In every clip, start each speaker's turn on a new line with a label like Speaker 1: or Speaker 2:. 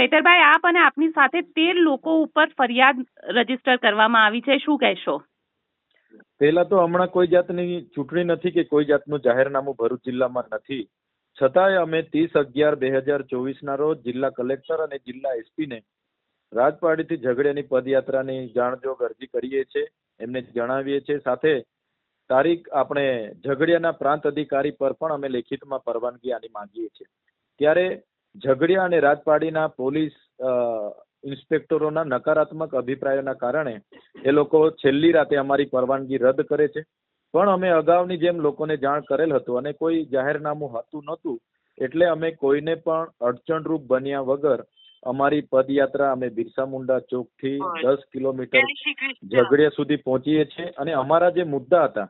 Speaker 1: ચૈતરભાઈ, આપ અને આપની સાથે તેર લોકો ઉપર ફરિયાદ રજિસ્ટર કરવામાં આવી છે. શું કહેશો?
Speaker 2: પહેલા તો હમણાં કોઈ જાતની ચૂંટણી નથી કે કોઈ જાતનું જાહેરનામું ભરૂચ જિલ્લામાં નથી. છતાંય અમે ત્રીસ અગિયાર બે હજાર ચોવીસના રોજ જિલ્લા કલેક્ટર અને જિલ્લા એસપીને રાજપાડીથી ઝઘડિયાની પદયાત્રાની જાણજોગ અરજી કરીએ છીએ, એમને જણાવીએ છીએ. સાથે તારીખ આપણે ઝઘડિયાના પ્રાંત અધિકારી પર પણ અમે લેખિતમાં પરવાનગી આની માંગીએ છીએ. ત્યારે ઝઘડિયા અને રાજપાડીના પોલીસ ઇન્સ્પેક્ટરોના નકારાત્મક અભિપ્રાયોના કારણે એ લોકો છેલ્લી રાતે અમારી પરવાનગી રદ કરે છે. પણ અમે અગાઉની જેમ લોકોને જાણ કરેલ હતું અને કોઈ જાહેરનામું હતું નહોતું એટલે અમે કોઈને પણ અડચણરૂપ બન્યા વગર અમારી પદયાત્રા અમે બિરસા મુંડા ચોકથી દસ કિલોમીટર ઝઘડિયા સુધી પહોંચીએ છીએ અને અમારા જે મુદ્દા હતા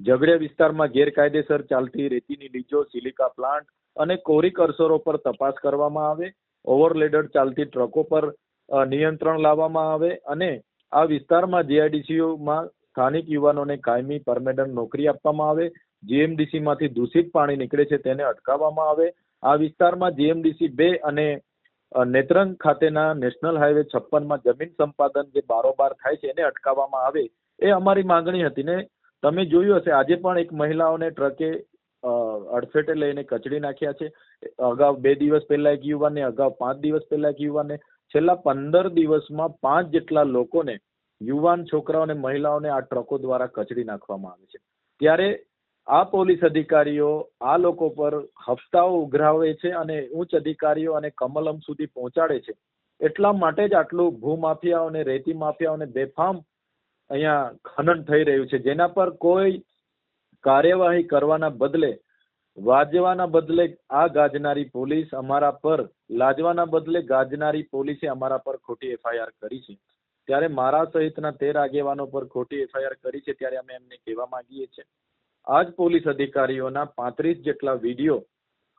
Speaker 2: ઝઘડિયા વિસ્તારમાં ગેરકાયદેસર ચાલતી રેતીની લીજો સિલિકા પ્લાન્ટ અને કોરી કરસરો પર તપાસ કરવામાં આવે, ઓવરલેડર ચાલતી ટ્રકો પર નિયંત્રણ લાવવામાં આવે અને આ વિસ્તારમાં જીઆઈડીસીયુમાં સ્થાનિક યુવાનોને કાયમી પરમેનન્ટ નોકરી આપવામાં આવે. જીએમડીસીમાંથી દૂષિત પાણી નીકળે છે તેને અટકાવવામાં આવે. આ વિસ્તારમાં જીએમડીસી બે અને નેત્રંગ ખાતેના નેશનલ હાઈવે છપ્પનમાં જમીન સંપાદન જે બારોબાર થાય છે એને અટકાવવામાં આવે. એ અમારી માંગણી હતી ને તમે જોયું હશે, આજે પણ એક મહિલાઓને ટ્રકે અડફેટે લઈને કચડી નાખ્યા છે. અગાઉ બે દિવસ પહેલા એક યુવાનને, અગાઉ પાંચ દિવસ પહેલા એક યુવાનને, છેલ્લા પંદર દિવસમાં પાંચ જેટલા લોકોને, યુવાન છોકરાઓ અને મહિલાઓને આ ટ્રકો દ્વારા કચડી નાખવામાં આવે છે. ત્યારે આ પોલીસ અધિકારીઓ આ લોકો પર હપ્તાઓ ઉઘરાવે છે અને ઉચ્ચ અધિકારીઓ અને કમલમ સુધી પહોંચાડે છે. એટલા માટે જ આટલું ભૂમાફિયાઓ અને રેતી માફિયાઓને બેફામ અહીંયા ખનન થઈ રહ્યું છે. જેના પર કોઈ કાર્યવાહી કરવાના બદલે, વાજવાના બદલે આ ગાજનારી પોલીસ અમારા પર, લાજવાના બદલે ગાજનારી પોલીસે અમારા પર ખોટી એફઆઈઆર કરી છે. ત્યારે મારા સહિતના તેર આગેવાનો પર ખોટી એફઆઈઆર કરી છે ત્યારે અમે એમને કહેવા માંગીએ છીએ. આ જ પોલીસ અધિકારીઓના પાંત્રીસ જેટલા વીડિયો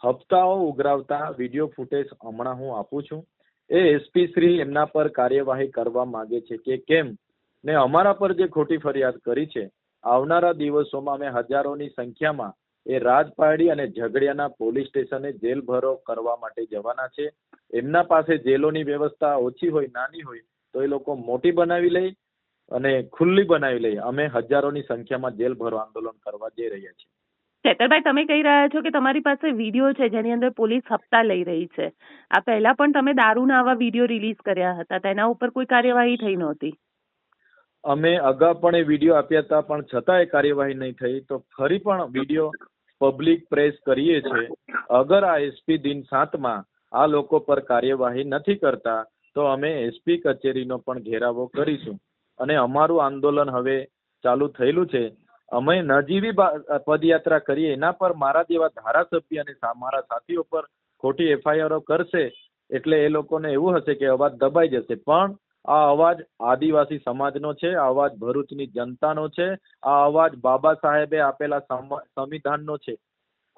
Speaker 2: હપ્તાઓ ઉઘરાવતા વીડિયો ફૂટેજ હમણાં હું આપું છું. એ એસપી શ્રી એમના પર કાર્યવાહી કરવા માંગે છે કે કેમ? ને અમારા પર જે ખોટી ફરિયાદ કરી છે આવનારા દિવસોમાં અમે હજારોની સંખ્યામાં એ રાજપાડી અને ઝઘડિયાના પોલીસ સ્ટેશને જેલ ભરો કરવા માટે જવાના છે. એમના પાસે જેલોની વ્યવસ્થા ઓછી હોય, નાની હોય, તો એ લોકો મોટી બનાવી લઈ અને ખુલ્લી બનાવી લઈ અમે હજારોની સંખ્યામાં જેલ ભરો આંદોલન કરવા જઈ રહ્યા છીએ.
Speaker 1: ચેતરભાઈ તમે કહી રહ્યા છો કે તમારી પાસે વીડિયો છે જેની અંદર પોલીસ હપ્તા લઈ રહી છે. આ પહેલા પણ તમે દારૂના આવા વીડિયો રિલીઝ કર્યા હતા, તેના ઉપર કોઈ કાર્યવાહી થઈ નહોતી.
Speaker 2: અમે અગાઉ પણ એ વીડિયો આપ્યા હતા, પણ છતાં એ કાર્યવાહી નહીં થઈ. તો ફરી પણ વીડિયો પબ્લિક પ્રેસ કરીએ છીએ. અગર આ એસપી દિન સાતમાં આ લોકો પર કાર્યવાહી નથી કરતા, તો અમે એસપી કચેરીનો પણ ઘેરાવો કરીશું. અને અમારું આંદોલન હવે ચાલુ થયેલું છે. અમે નજીવી પદયાત્રા કરીએ. એના પર મારા જેવા ધારાસભ્ય અને મારા સાથીઓ પર ખોટી એફઆઈઆરો કરશે, એટલે એ લોકોને એવું હશે કે અવાજ દબાઈ જશે. પણ આ અવાજ આદિવાસી સમાજનો છે આ અવાજ ભરૂચની જનતાનો છે આ અવાજ બાબા સાહેબે આપેલા સંવિધાનનો છે.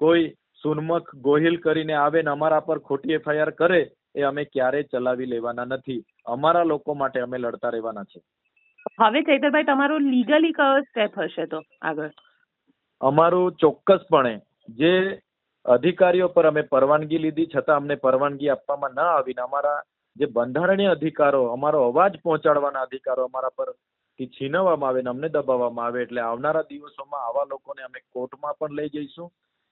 Speaker 2: કોઈ સુનમખ ગોહિલ કરીને આવે ને અમારા પર ખોટી એફઆઈઆર કરે એ અમે ક્યારેય ચલાવી લેવાના નથી. અમારા લોકો માટે અમે લડતા રહેવાના છે.
Speaker 1: હવે ચૈતરભાઈ તમારો લીગલી કયો સ્ટેપ હશે તો આગળ?
Speaker 2: અમારું ચોક્કસપણે જે અધિકારીઓ પર અમે પરવાનગી લીધી છતાં અમને પરવાનગી આપવામાં ન આવીને અમારા જે બંધારણીય અધિકારો, અમારો અવાજ પહોંચાડવાના અધિકારો અમારા પરથી છીનવવામાં આવે ને અમને દબાવવામાં આવે એટલે આવનારા દિવસોમાં આવા લોકોને અમે કોર્ટમાં પણ લઈ જઈશું.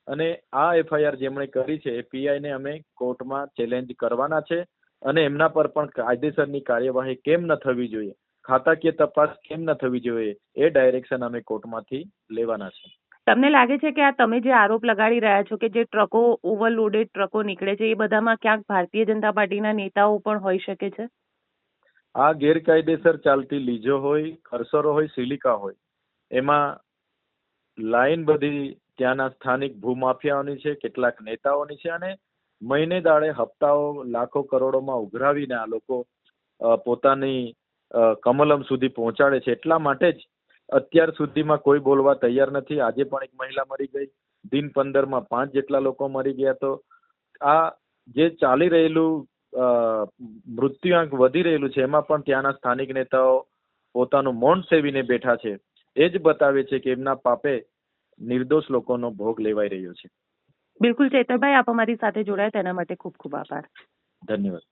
Speaker 2: અને આ એફઆઈઆર જેમણે કરી છે, એ પીઆઈ ને અમે કોર્ટમાં ચેલેન્જ કરવાના છે અને એમના પર પણ કાયદેસરની કાર્યવાહી કેમ ન થવી જોઈએ, ખાતાકીય તપાસ કેમ ન થવી જોઈએ એ ડાયરેક્શન અમે કોર્ટમાંથી લેવાના છે.
Speaker 1: તમને લાગે છે કે આ તમે જે આરોપ લગાડી રહ્યા છો કે જે ટ્રકો ઓવરલોડેડ ટ્રકો નીકળે છે, એ બધામાં ક્યાંક ભારતીય જનતા પાર્ટીના નેતાઓ પણ હોઈ શકે છે?
Speaker 2: આ ગેરકાયદેસર ચાલતી લીજો હોય કરસરો હોય, સિલિકા હોય, એમાં લાઈન બધી ત્યાંના સ્થાનિક ભૂમાફિયાઓની છે, કેટલાક નેતાઓની છે અને મહિને દાડે હપ્તાઓ, લાખો કરોડોમાં ઉઘરાવીને આ લોકો પોતાની કમલમ સુધી પહોંચાડે છે. એટલા માટે જ અત્યાર સુધીમાં કોઈ બોલવા તૈયાર નથી. આજે પણ એક મહિલા મરી ગઈ. દિન પંદરમાં પાંચ જેટલા લોકો મરી ગયા તો આ જે ચાલી રહેલું મૃત્યુઆંક વધી રહેલું છે એમાં પણ ત્યાંના સ્થાનિક નેતાઓ પોતાનું મૌન સેવીને બેઠા છે. એ જ બતાવે છે કે એમના પાપે નિર્દોષ લોકોનો ભોગ લેવાઈ રહ્યો છે.
Speaker 1: બિલકુલ ચેતરભાઈ આપ અમારી સાથે જોડાયા. તેના માટે ખૂબ ખૂબ આભાર.
Speaker 2: ધન્યવાદ.